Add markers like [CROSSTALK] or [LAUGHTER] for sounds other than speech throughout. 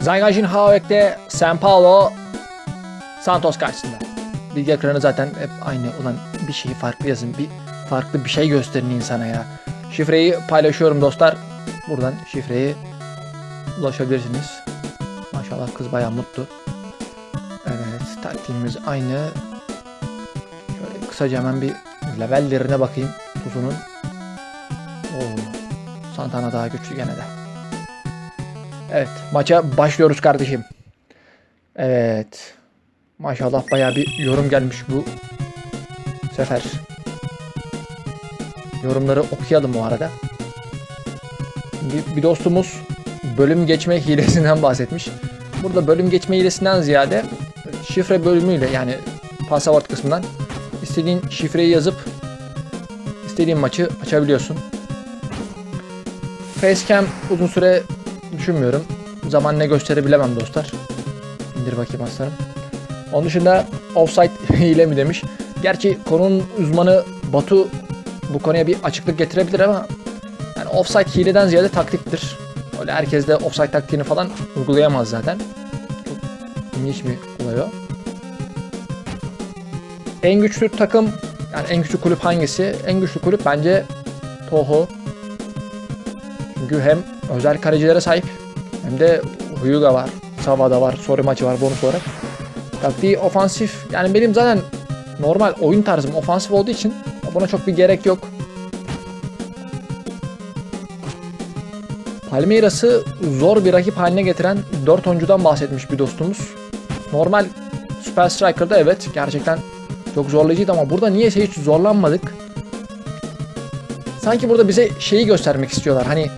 Zangajin Havek'te San Paulo Santos karşısında. Bilgi ekranı zaten hep aynı. Ulan bir şeyi farklı yazın. Bir farklı bir şey gösterin insana ya. Şifreyi paylaşıyorum dostlar. Buradan şifreyi ulaşabilirsiniz. Maşallah kız bayağı mutlu. Evet taktiğimiz aynı. Şöyle kısaca hemen bir levellerine bakayım. Tuzunun. Oo, Santana daha güçlü gene de. Evet maça başlıyoruz kardeşim. Evet. Maşallah bayağı bir yorum gelmiş bu sefer. Yorumları okuyalım o arada. Bir, bir dostumuz bölüm geçme hilesinden [LAUGHS] bahsetmiş. Burada bölüm geçme hilesinden ziyade şifre bölümüyle yani pasaport kısmından istediğin şifreyi yazıp istediğin maçı açabiliyorsun. Facecam uzun süre düşünmüyorum. Zaman ne gösterebilemem dostlar. İndir bakayım aslanım. Onun dışında offside [LAUGHS] hile mi demiş. Gerçi konunun uzmanı Batu bu konuya bir açıklık getirebilir ama yani offside hileden ziyade taktiktir. Öyle herkes de offside taktiğini falan uygulayamaz zaten. Çok ilginç bir olay o. En güçlü takım yani en güçlü kulüp hangisi? En güçlü kulüp bence Toho. Çünkü hem özel kalecilere sahip hem de Hyuga var. Sava'da var. Sori maçı var bonus olarak. Taktiği ofansif. Yani benim zaten normal oyun tarzım ofansif olduğu için buna çok bir gerek yok. Palmeiras'ı zor bir rakip haline getiren 4 oyuncudan bahsetmiş bir dostumuz. Normal Super Striker'da evet gerçekten çok zorlayıcıydı ama burada niyeyse hiç zorlanmadık. Sanki burada bize şeyi göstermek istiyorlar. Hani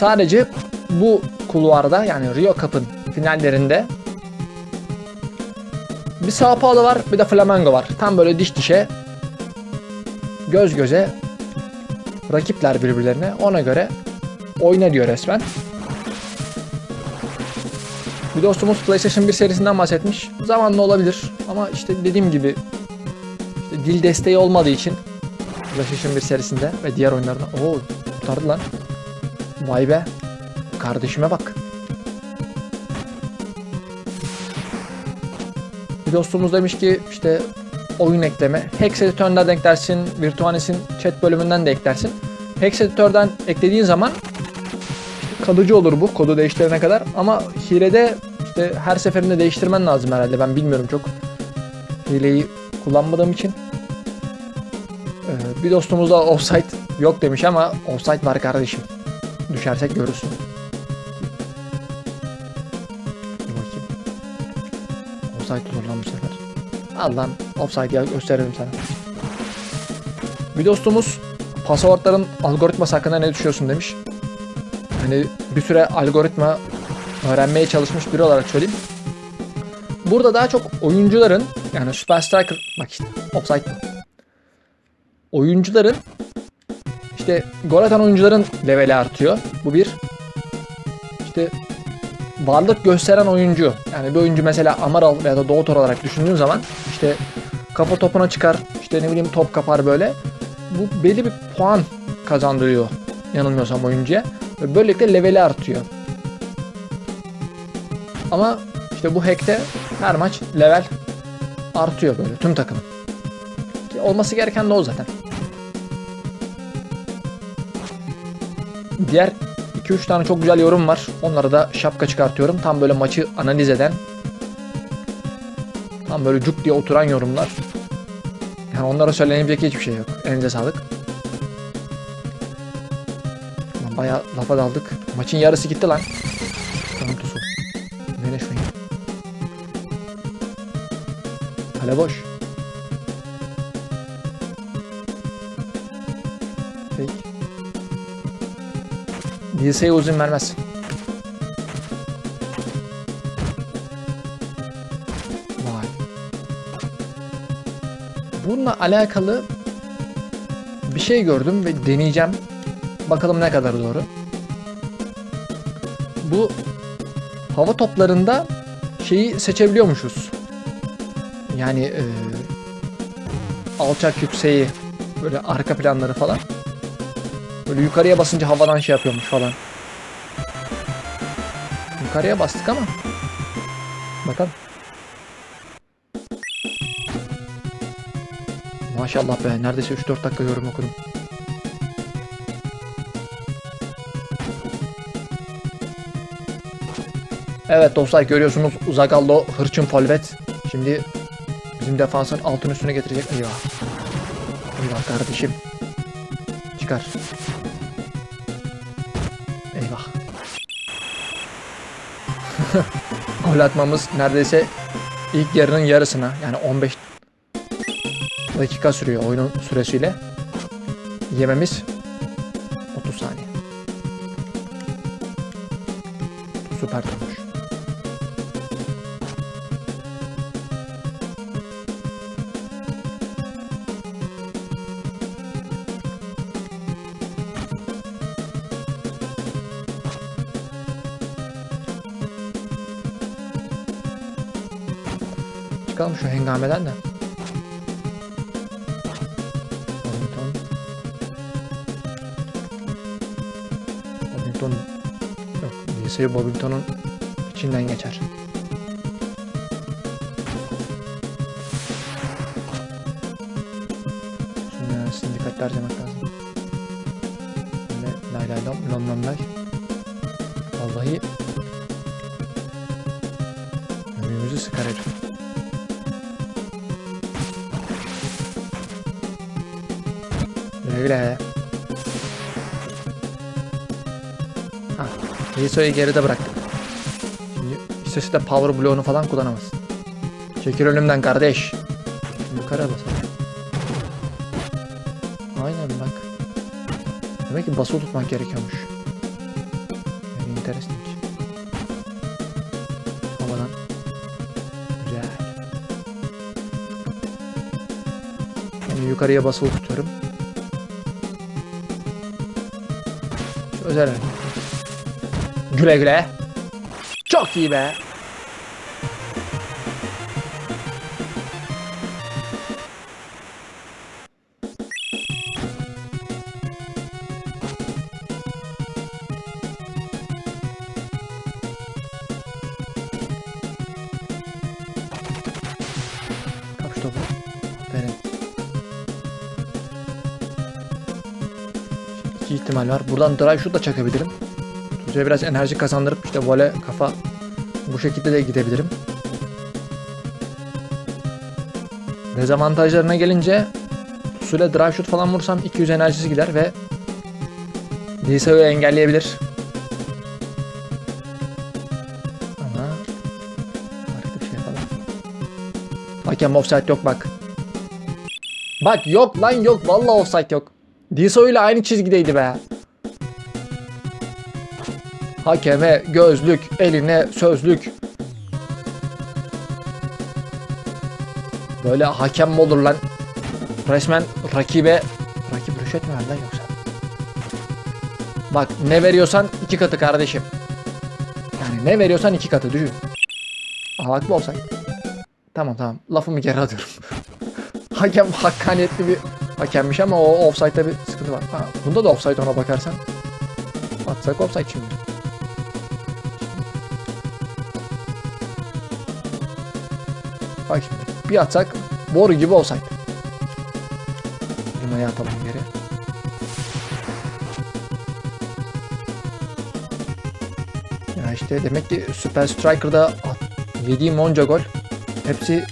sadece bu kulvarda yani Rio Cup'ın finallerinde bir Sao Paulo var bir de Flamengo var. Tam böyle diş dişe göz göze rakipler birbirlerine ona göre oyna diyor resmen. Bir dostumuz PlayStation 1 serisinden bahsetmiş. Zamanla olabilir ama işte dediğim gibi işte dil desteği olmadığı için PlayStation 1 serisinde ve diğer oyunlarda o kurtardı lan. Vay be. Kardeşime bak. Bir dostumuz demiş ki işte oyun ekleme. Hex editöründen de eklersin. Virtuanes'in chat bölümünden de eklersin. Hex editörden eklediğin zaman işte kalıcı olur bu kodu değiştirene kadar. Ama hilede işte her seferinde değiştirmen lazım herhalde. Ben bilmiyorum çok. Hileyi kullanmadığım için. Ee, bir dostumuz da offside yok demiş ama offside var kardeşim. Düşersek görürsün. Dur bakayım. Offside olur lan bu sefer. Al lan offside ya gösteririm sana. Bir dostumuz pasaportların algoritması hakkında ne düşünüyorsun demiş. Hani bir süre algoritma öğrenmeye çalışmış biri olarak söyleyeyim. Burada daha çok oyuncuların yani Super Striker bak işte offside bu. Oyuncuların işte gol atan oyuncuların leveli artıyor. Bu bir. İşte varlık gösteren oyuncu. Yani bir oyuncu mesela Amaral veya da Doğutor olarak düşündüğün zaman işte kafa topuna çıkar. işte ne bileyim top kapar böyle. Bu belli bir puan kazandırıyor yanılmıyorsam oyuncuya. Ve böylelikle leveli artıyor. Ama işte bu hack'te her maç level artıyor böyle tüm takımın. Ki Olması gereken de o zaten. Diğer 2-3 tane çok güzel yorum var. Onlara da şapka çıkartıyorum. Tam böyle maçı analiz eden. Tam böyle cuk diye oturan yorumlar. Yani onlara söylenebilecek hiçbir şey yok. Elinize sağlık. Bayağı lafa daldık. Maçın yarısı gitti lan. Tusu. Meneşmeyin. Kale boş. Dilseye uzun vermez. Vay. Bununla alakalı bir şey gördüm ve deneyeceğim. Bakalım ne kadar doğru. Bu hava toplarında şeyi seçebiliyormuşuz. Yani eee, alçak yükseği böyle arka planları falan. Böyle yukarıya basınca havadan şey yapıyormuş falan. Yukarıya bastık ama. Bakalım. Maşallah be. Neredeyse 3-4 dakika yorum okudum. Evet dostlar görüyorsunuz Zagallo hırçın forvet. Şimdi bizim defansın altın üstüne getirecek. Eyvah. Eyvah kardeşim. Çıkar. [LAUGHS] Gol atmamız neredeyse ilk yarının yarısına yani 15 dakika sürüyor oyunun süresiyle. Yememiz 30 saniye. Süper olmuş. Çıkalım şu hengameden de. Babington. Babington yok. Liseyi Babington'un içinden geçer. Şimdi dikkatli harcamak lazım. Böyle lay lay lom lom lay. Ha, Liso'yu geride bıraktık. İstese de power bloğunu falan kullanamaz. Çekil önümden kardeş. Yukarı basalım. Aynen bak. Demek ki basılı tutmak gerekiyormuş. Yani interesting. Havadan. Güzel. Yani yukarıya basılı tutuyorum. Özel hareket. Güle güle. Çok iyi be. Kapış topu. İki ihtimal var. Buradan drive shoot da çakabilirim. Tuzuya biraz enerji kazandırıp işte vole kafa bu şekilde de gidebilirim. Dezavantajlarına gelince Sule drive shoot falan vursam 200 enerjisi gider ve Lisao'yu engelleyebilir. Ama harika bir şey yapalım. Hakem offside yok bak. Bak yok lan yok vallahi offside yok. Diso ile aynı çizgideydi be. Hakeme gözlük, eline sözlük. Böyle hakem mi olur lan? Resmen rakibe rakip rüşvet mi lan yoksa? Bak ne veriyorsan iki katı kardeşim. Yani ne veriyorsan iki katı düşün. Aa bak bu olsaydı. Tamam tamam lafımı geri alıyorum. [LAUGHS] Hakem hakkaniyetli bir hakemmiş ama o offside'da bir sıkıntı var. Ha, bunda da offside ona bakarsan. Atsak offside şimdi. Bak şimdi bir atsak boru gibi offside. Limaya atalım geri. Ya işte demek ki Super Striker'da yediğim onca gol hepsi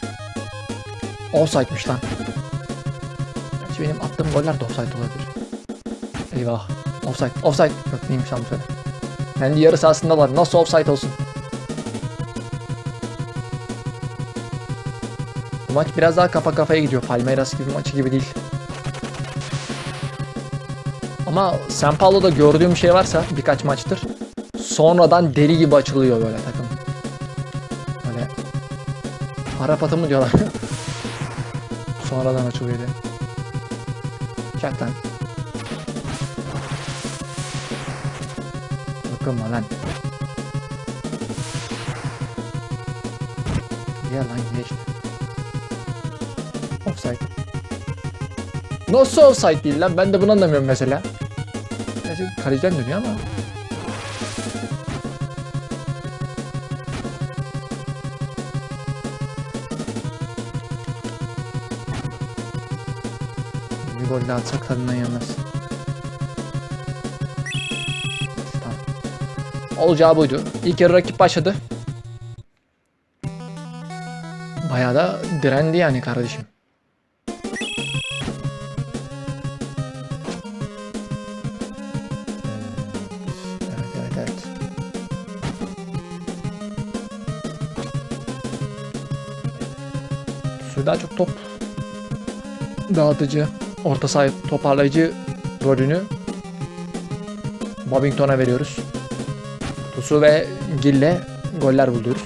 offside'miş lan. Gerçi benim attığım goller de offside olabilir. Eyvah. Offside. Offside. Yok neymiş lan bu sefer. Kendi yarı sahasındalar. Nasıl offside olsun? Maç biraz daha kafa kafaya gidiyor. Palmeiras gibi maçı gibi değil. Ama San Paulo'da gördüğüm şey varsa birkaç maçtır. Sonradan deli gibi açılıyor böyle takım. Böyle Arap atı mı diyorlar. [LAUGHS] Sonradan açılıyor diye. Çaktan. Dokunma lan. Ya lan ye Nasıl offside değil lan? Ben de bunu anlamıyorum mesela. Neyse kaleciden dönüyor ama. Bir gol daha atsak tadından yanmaz. Tamam. Olacağı buydu. İlk yarı rakip başladı. Bayağı da direndi yani kardeşim. Daha çok top dağıtıcı, orta saha toparlayıcı rolünü Bobington'a veriyoruz. Tusu ve Gil'le goller buluyoruz.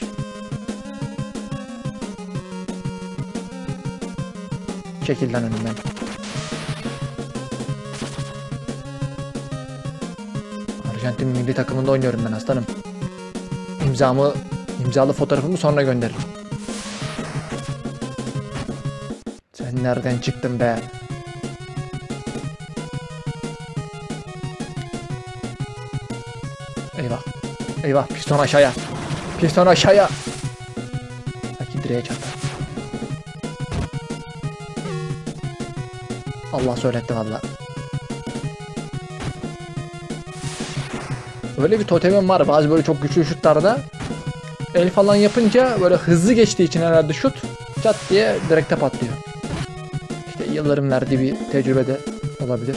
Çekil lan önümden. Arjantin milli takımında oynuyorum ben aslanım. İmzamı, imzalı fotoğrafımı sonra gönderirim. Nereden çıktın be? Eyvah. Eyvah piston aşağıya. Piston aşağıya. Belki direğe çarpar. Allah söyletti valla. Öyle bir totemim var bazı böyle çok güçlü şutlarda. El falan yapınca böyle hızlı geçtiği için herhalde şut çat diye direkte patlıyor. Yılların verdiği bir tecrübe de olabilir.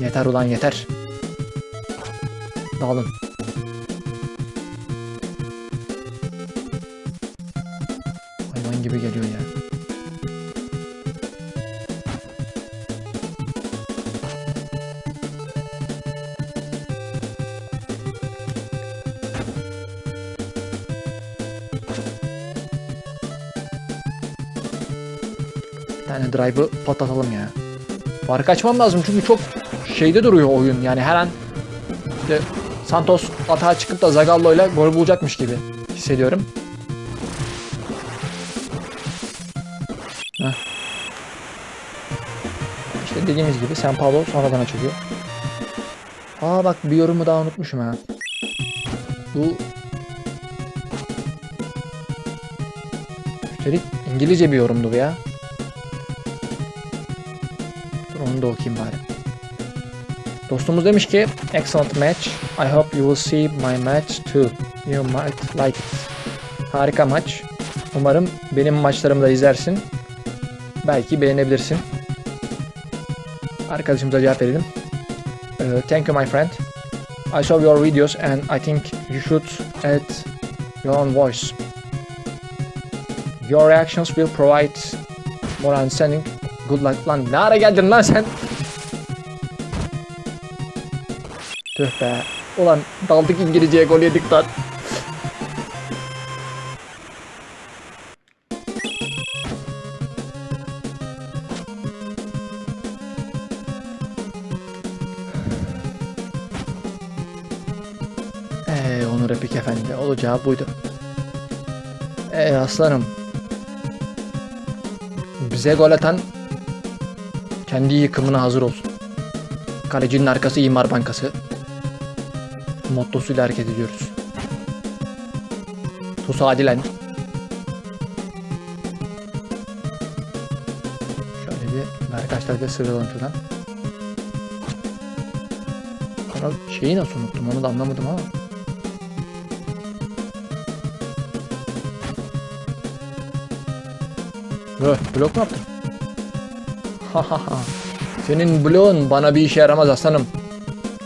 Yeter ulan yeter. Dağılın. Tane drive'ı patlatalım ya. Fark açmam lazım çünkü çok şeyde duruyor oyun. Yani her an işte Santos atağa çıkıp da Zagallo ile gol bulacakmış gibi hissediyorum. Heh. İşte dediğimiz gibi San Paulo sonradan açılıyor. Aa bak bir yorumu daha unutmuşum ha. Bu Üstelik İngilizce bir yorumdu bu ya. Dur onu da okuyayım bari. Dostumuz demiş ki Excellent match. I hope you will see my match too. You might like it. Harika maç. Umarım benim maçlarımı da izlersin. Belki beğenebilirsin. Arkadaşımıza cevap verelim. Uh, thank you my friend. I saw your videos and I think you should add your own voice. Your reactions will provide more understanding. Good luck lan. Ne ara geldin lan sen? Tüh be. Ulan daldık İngilizceye gol yedik lan. Eee Onur Epik Efendi olacağı buydu. Eee aslanım. Bize gol atan kendi yıkımına hazır olsun. Kalecinin arkası İmar Bankası. Mottosuyla hareket ediyoruz. Tusadilen. Şöyle bir arkadaşlar bir sıralalım şuradan. Kanal şeyi nasıl unuttum onu da anlamadım ama. Öh, blok mu yaptın? [LAUGHS] Senin bloğun bana bir işe yaramaz aslanım.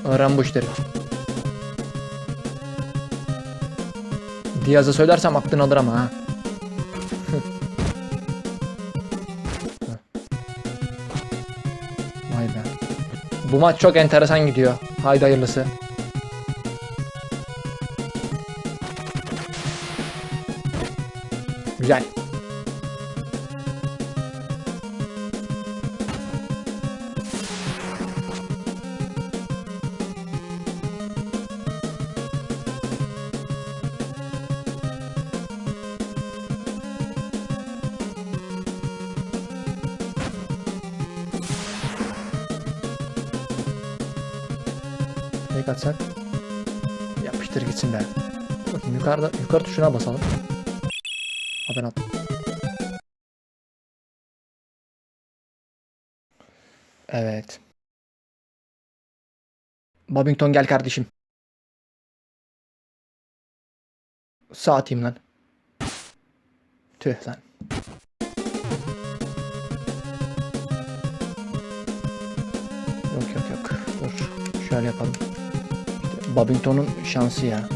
Öğren bu işleri. Diaz'a söylersem aklını alır ama ha. [LAUGHS] Vay be. Bu maç çok enteresan gidiyor. Haydi hayırlısı. Güzel. Fake atsak. Yapıştır gitsin be. Bakayım yukarıda yukarı tuşuna basalım. Ha ben attım. Evet. Babington gel kardeşim. Sağ atayım lan. Tüh lan. Yok yok yok. Dur. Şöyle yapalım. Babington'un şansı ya.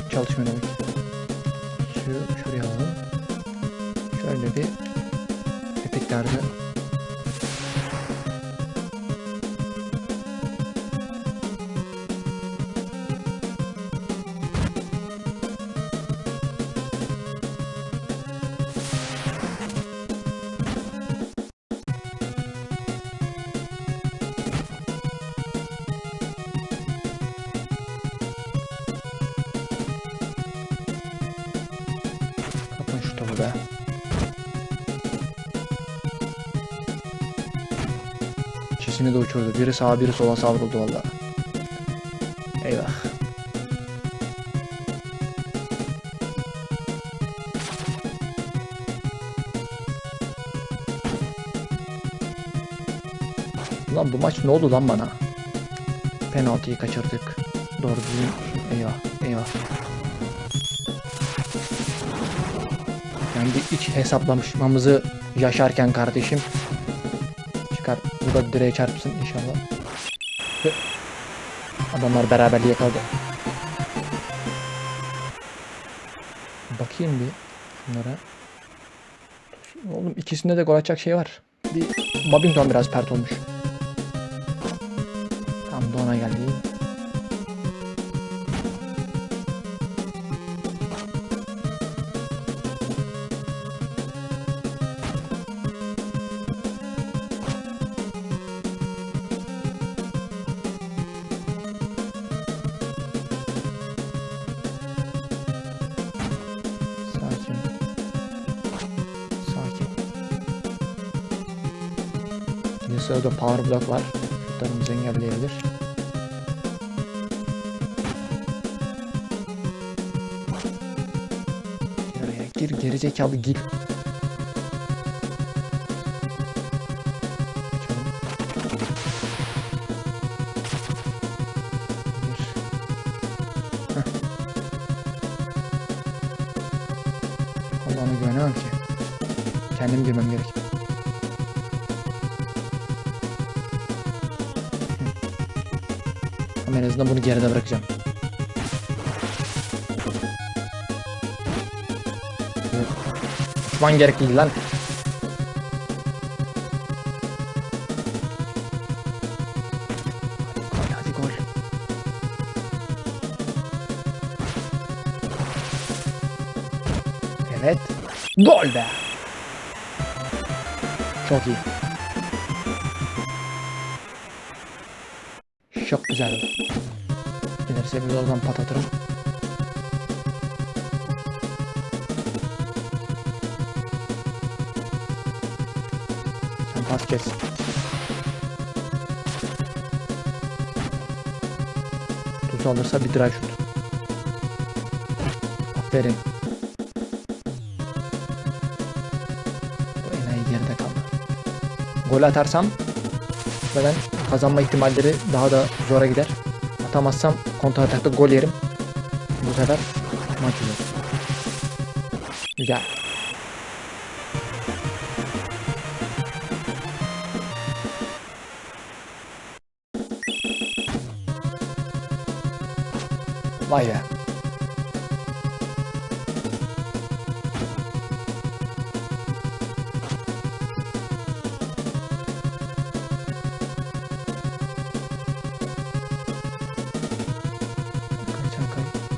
Çok çalışmıyor demek. Suyu şuraya alalım. Şöyle bir Kapın be. İkisini de uçurdu. Biri sağa biri sola savruldu valla. Eyvah. Lan bu maç ne oldu lan bana? Penaltıyı kaçırdık. Doğru düzgün. Eyvah eyvah. Kendi iç hesaplamışmamızı yaşarken kardeşim. Çıkar. Bu da direğe çarpsın inşallah. Adamlar beraberliği yakaladı. Bakayım bir şunlara. Oğlum ikisinde de gol atacak şey var. Bir Babington biraz pert olmuş. Yasa'da power block var. Şutlarımızı engelleyebilir. Oraya gir gerizekalı gir. Allah'ına güvenemem ki. Kendim girmem gerek. Azından bunu geride bırakacağım. Uçman gerekliydi lan. Evet. Gol be. Çok iyi. Çok güzel. Gelirse bir oradan patlatırım. Sen pas kes. Tuz alırsa bir drive shoot. Aferin. Bu enayi geride kaldı. Gol atarsam ben kazanma ihtimalleri daha da zora gider. Atamazsam kontra atakta gol yerim. Bu sefer maç olur. Güzel. Vay be.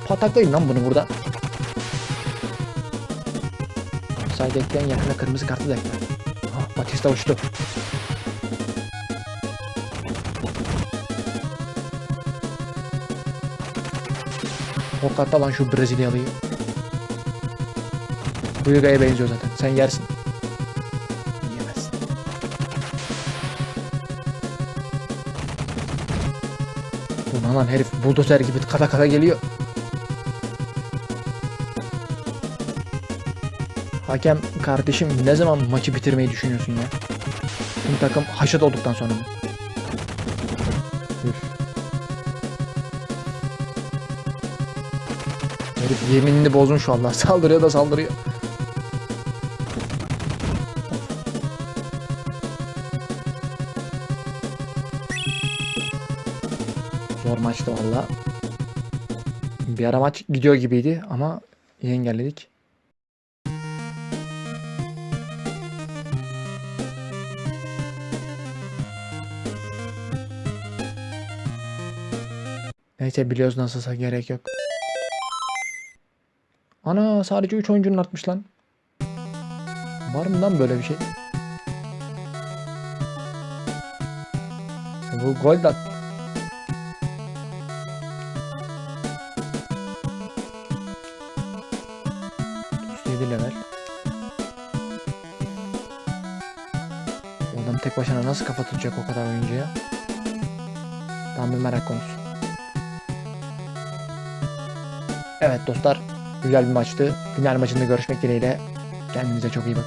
Pataklayın lan bunu burada. Offside ekleyen yakına kırmızı kartı da ekler. Batista uçtu. Tokatla lan şu Brezilyalıyı. Buyga'ya benziyor zaten. Sen yersin. Yiyemezsin. Bu lan herif buldozer gibi kata kata geliyor. Hakem kardeşim ne zaman maçı bitirmeyi düşünüyorsun ya? Tüm takım haşat olduktan sonra mı? Üf. Herif yeminini bozmuş valla. [LAUGHS] Saldırıyor da saldırıyor. Zor maçtı valla. Bir ara maç gidiyor gibiydi ama iyi engelledik. Neyse biliyoruz nasılsa gerek yok. Ana sadece 3 oyuncunun artmış lan. Var mı lan böyle bir şey? Bu gol de 7 level. Bu adam tek başına nasıl kafa tutacak o kadar oyuncuya? Tam bir merak konusu. Evet dostlar, güzel bir maçtı. Final maçında görüşmek dileğiyle. Kendinize çok iyi bakın.